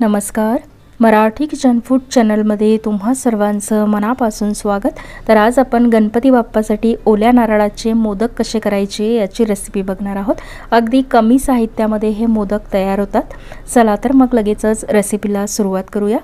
नमस्कार. Marathi kitchen food चॅनलमध्ये तुम्हा सर्वांचं मनापासून स्वागत. तर आज आपण गणपती बाप्पासाठी ओल्या नारळाचे मोदक कसे करायचे याची रेसिपी बघणार आहोत. अगदी कमी साहित्यामध्ये हे मोदक तयार होतात. चला तर मग लगेचच रेसिपीला सुरुवात करूया.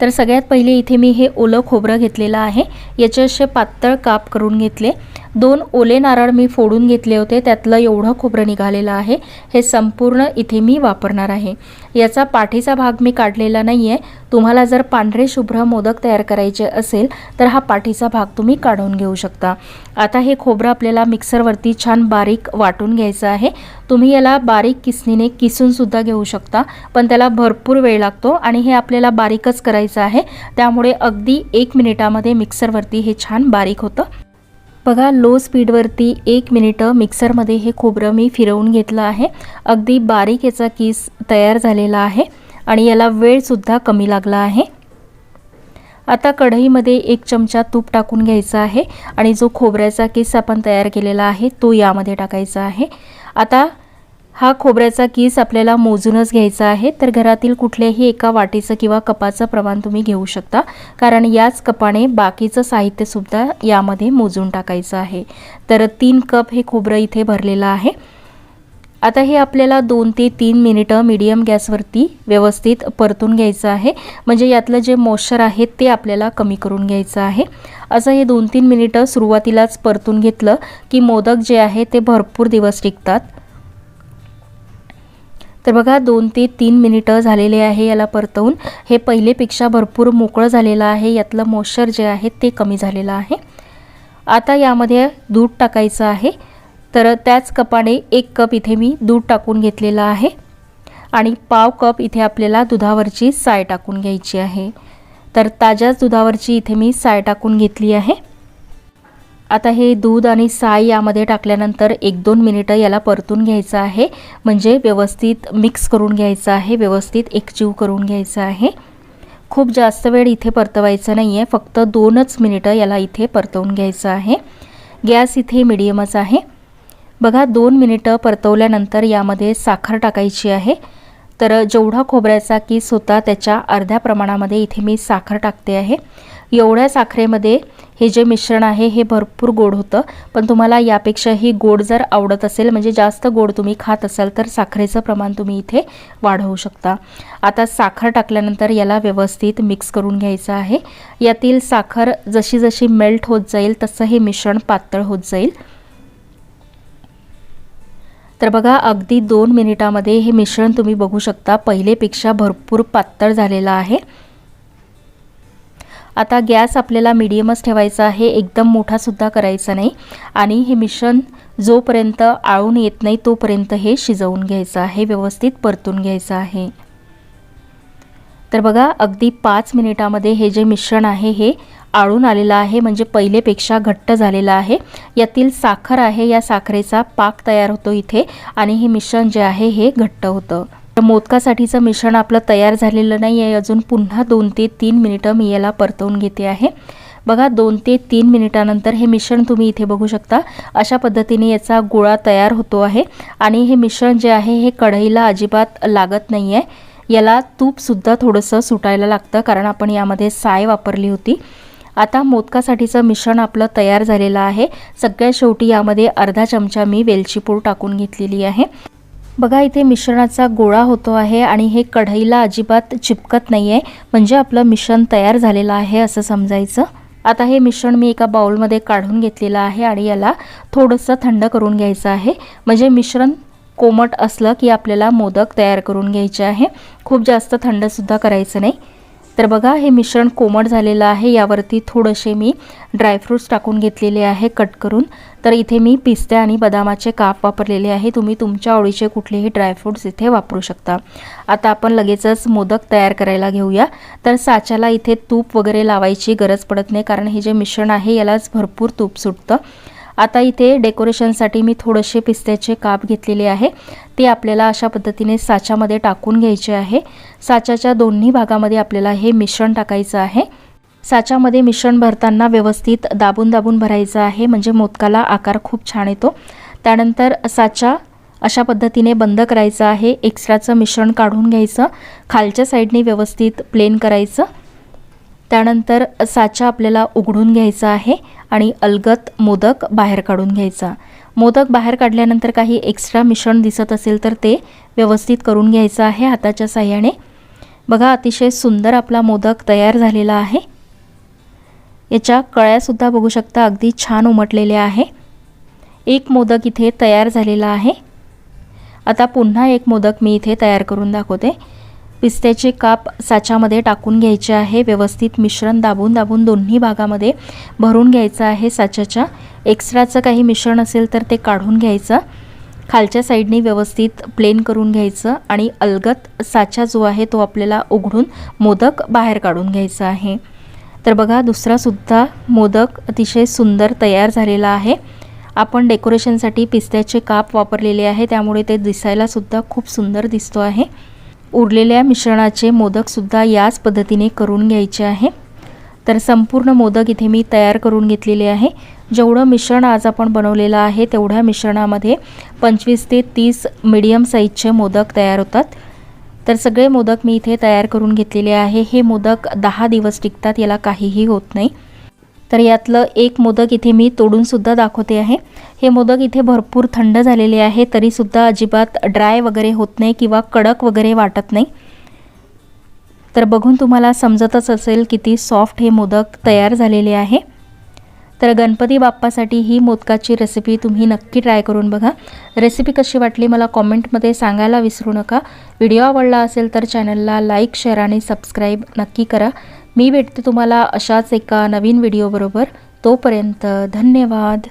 तर सगळ्यात पहिले इथे मी हे ओलं खोबरं घेतलेलं आहे. याचे असे पातळ काप करून घेतले. दोन ओले नारळ मी फोडून घेतले होते त्यातलं एवढं खोबरं निघालेलं आहे हे संपूर्ण इथे मी वापरणार आहे. याचा पाठीचा भाग मी काढलेला नाही आहे तुम्हाला जर पांढरे शुभ्र मोदक तयार करायचे असेल तर हा पाठीचा भाग तुम्ही काढून घेऊ शकता. आता हे खोबरं आपल्याला मिक्सरवरती छान बारीक वाटून घ्यायचं आहे. तुम्ही याला बारीक किसणीने किसूनसुद्धा घेऊ शकता पण त्याला भरपूर वेळ लागतो आणि हे आपल्याला बारीकच करायचं आहे. त्यामुळे अगदी एक मिनिटामध्ये मिक्सरवरती हे छान बारीक होतं. बघा लो स्पीडवरती एक मिनिटं मिक्सरमध्ये हे खोबरं मी फिरवून घेतलं आहे. अगदी बारीक याचा किस तयार झालेला आहे आणि याला वेळसुद्धा कमी लागला आहे. आता कढईमध्ये एक चमचा तूप टाकून घ्यायचा आहे आणि जो खोबऱ्याचा किस आपण तयार केलेला आहे तो यामध्ये टाकायचा आहे. आता हा खोबऱ्याचा किस आपल्याला मोजूनच घ्यायचा आहे. तर घरातील कुठल्याही एका वाटीचं किंवा कपाचं प्रमाण तुम्ही घेऊ शकता. कारण याच कपाने बाकीचं साहित्यसुद्धा यामध्ये मोजून टाकायचं आहे. तर तीन कप हे खोबरं इथे भरलेलं आहे. आता हे आपल्याला दोन ते तीन मिनिटं मीडियम गॅसवरती व्यवस्थित परतून घ्यायचं आहे. म्हणजे यातलं जे मॉइश्चर आहे ते आपल्याला कमी करून घ्यायचं आहे. असं हे दोन तीन मिनिटं सुरुवातीलाच परतून घेतलं की मोदक जे आहे ते भरपूर दिवस टिकतात. तर बघा दोन ते तीन मिनिटं झालेले आहे याला परतवून. हे पहिलेपेक्षा भरपूर मोकळं झालेलं आहे. यातलं मॉइश्चर जे आहे ते कमी झालेलं आहे. आता यामध्ये दूध टाकायचं आहे. तर त्याच कपाने एक कप इथे मी दूध टाकून घेतलेलं आहे. आणि पाव कप इथे आपल्याला दुधावरची साय टाकून घ्यायची आहे. तर ताज्याच दुधावरची इथे मी साय टाकून घेतली आहे. आता हे दूध आणि साय यामध्ये टाकल्यानंतर एक दोन मिनिटं याला परतून घ्यायचं आहे. म्हणजे व्यवस्थित मिक्स करून घ्यायचं आहे. व्यवस्थित एकजीव करून घ्यायचं आहे. खूप जास्त वेळ इथे परतवायचं नाही आहे फक्त दोनच मिनिटं याला इथे परतवून घ्यायचं आहे. गॅस इथे मिडियमच आहे. बघा दोन मिनिटं परतवल्यानंतर यामध्ये साखर टाकायची आहे. तर जेवढा खोबऱ्याचा की होता त्याच्या अर्ध्या प्रमाणामध्ये इथे मी साखर टाकते आहे. एवढ्या साखरेमध्ये हे जे मिश्रण आहे हे भरपूर गोड होतं. पण तुम्हाला यापेक्षाही गोड जर आवडत असेल म्हणजे जास्त गोड तुम्ही खात असाल तर साखरेचं प्रमाण तुम्ही इथे वाढवू शकता. आता साखर टाकल्यानंतर याला व्यवस्थित मिक्स करून घ्यायचं आहे. यातील साखर जशी जशी मेल्ट होत जाईल तसं हे मिश्रण पातळ होत जाईल. तर बघा अगदी दोन मिनिटामध्ये हे मिश्रण तुम्ही बघू शकता. पहिलेपेक्षा भरपूर पातळ झालेलं आहे. आता गॅस आपल्याला मिडियमच ठेवायचा आहे. एकदम मोठासुद्धा करायचा नाही. आणि हे मिश्रण जोपर्यंत आळून येत नाही तोपर्यंत हे शिजवून घ्यायचं आहे. व्यवस्थित परतून घ्यायचं आहे. तर बघा अगदी पाच मिनिटामध्ये हे जे मिश्रण आहे हे आळून आलेलं आहे. म्हणजे पहिलेपेक्षा घट्ट झालेलं आहे. यातील साखर आहे. या साखरेचा पाक तयार होतो इथे. आणि हे मिश्रण जे आहे हे घट्ट होतं. मोदकासाठीचं मिश्रण आपलं तयार झालेलं नाही आहे अजून पुन्हा दोन ते तीन मिनिटं मी याला परतवून घेते आहे. बघा दोन ते तीन मिनिटानंतर हे मिश्रण तुम्ही इथे बघू शकता. अशा पद्धतीने याचा गोळा तयार होतो आहे. आणि हे मिश्रण जे आहे हे कढईला अजिबात लागत नाही आहे याला तूपसुद्धा थोडंसं सुटायला लागतं कारण आपण यामध्ये साय वापरली होती. आता मोदकासाठीचं मिश्रण आपलं तयार झालेलं आहे. सगळ्यात शेवटी यामध्ये अर्धा चमचा मी वेलची पूड टाकून घेतलेली आहे. बघा इथे मिश्रणाचा गोळा होतो आहे आणि हे कढईला अजिबात चिपकत नाही आहे म्हणजे आपलं मिश्रण तयार झालेलं आहे असं समजायचं. आता हे मिश्रण मी एका बाउलमध्ये काढून घेतलेलं आहे आणि याला थोडंसं थंड करून घ्यायचं आहे. म्हणजे मिश्रण कोमट असलं की आपल्याला मोदक तयार करून घ्यायचे आहे. खूप जास्त थंडसुद्धा करायचं नाही. तर बघा हे मिश्रण कोमट झालेलं आहे. यावरती थोडेसे मी ड्रायफ्रूट्स टाकून घेतलेले आहे कट करून. तर इथे मी पिस्ते आणि बदामाचे काप वापरलेले आहे. तुम्ही तुमच्या आवडीचे कुठलेही ड्रायफ्रूट्स इथे वापरू शकता. आता आपण लगेचच मोदक तयार करायला घेऊया. तर साच्याला इथे तूप वगैरे लावायची गरज पडत नाही कारण हे जे मिश्रण आहे यालाच भरपूर तूप सुटतं. आता इथे डेकोरेशनसाठी मी थोडेसे पिस्त्याचे काप घेतलेले आहे. ते आपल्याला अशा पद्धतीने साच्यामध्ये टाकून घ्यायचे आहे. साच्याच्या दोन्ही भागामध्ये आपल्याला हे मिश्रण टाकायचं आहे. साच्यामध्ये मिश्रण भरताना व्यवस्थित दाबून दाबून भरायचं आहे म्हणजे मोदकाला आकार खूप छान येतो. त्यानंतर साचा अशा पद्धतीने बंद करायचं आहे. एक्स्ट्राचं मिश्रण काढून घ्यायचं. खालच्या साईडने व्यवस्थित प्लेन करायचं. त्यानंतर साचा आपल्याला उघडून घ्यायचा आहे आणि अलगत मोदक बाहेर काढून घ्यायचा. मोदक बाहेर काढल्यानंतर काही एक्स्ट्रा मिश्रण दिसत असेल तर ते व्यवस्थित करून घ्यायचं आहे हाताच्या साह्याने. बघा अतिशय सुंदर आपला मोदक तयार झालेला आहे. याच्या कळ्यासुद्धा बघू शकता अगदी छान उमटलेल्या आहे. एक मोदक इथे तयार झालेला आहे. आता पुन्हा एक मोदक मी इथे तयार करून दाखवते. पिस्त्याचे काप साच्यामध्ये टाकून घ्यायचे आहे. व्यवस्थित मिश्रण दाबून दाबून दोन्ही भागामध्ये भरून घ्यायचं आहे साच्याच्या. एक्स्ट्राचं काही मिश्रण असेल तर ते काढून घ्यायचं. खालच्या साईडने व्यवस्थित प्लेन करून घ्यायचं आणि अलगत साचा जो आहे तो आपल्याला उघडून मोदक बाहेर काढून घ्यायचा आहे. तर बघा दुसरासुद्धा मोदक अतिशय सुंदर तयार झालेला आहे. आपण डेकोरेशनसाठी पिस्त्याचे काप वापरलेले आहे त्यामुळे ते दिसायलासुद्धा खूप सुंदर दिसतो आहे. उरलेल्या मिश्रणाचे मोदकसुद्धा याच पद्धतीने करून घ्यायचे आहे. तर संपूर्ण मोदक इथे मी तयार करून घेतलेले आहे. जेवढं मिश्रण आज आपण बनवलेलं आहे तेवढ्या मिश्रणामध्ये पंचवीस ते तीस मिडियम साईजचे मोदक तयार होतात. तर सगळे मोदक मी इथे तयार करून घेतलेले आहे. हे मोदक दहा दिवस टिकतात याला काहीही होत नाही. तर यातलं एक मोदक इथे मी तोडूनसुद्धा दाखवते आहे. हे मोदक इथे भरपूर थंड झालेले आहे तरीसुद्धा अजिबात ड्राय वगैरे होत नाही किंवा कडक वगैरे वाटत नाही. तर बघून तुम्हाला समजतच असेल किती सॉफ्ट हे मोदक तयार झालेले आहे. तर गणपती बाप्पासाठी ही मोदकाची रेसिपी तुम्ही नक्की ट्राय करून बघा. रेसिपी कशी वाटली मला कॉमेंटमध्ये सांगायला विसरू नका. व्हिडिओ आवडला असेल तर चॅनलला लाईक शेअर आणि सबस्क्राईब नक्की करा. मी भेटते तुम्हाला अशाच एका नवीन व्हिडिओबरोबर तोपर्यंत धन्यवाद.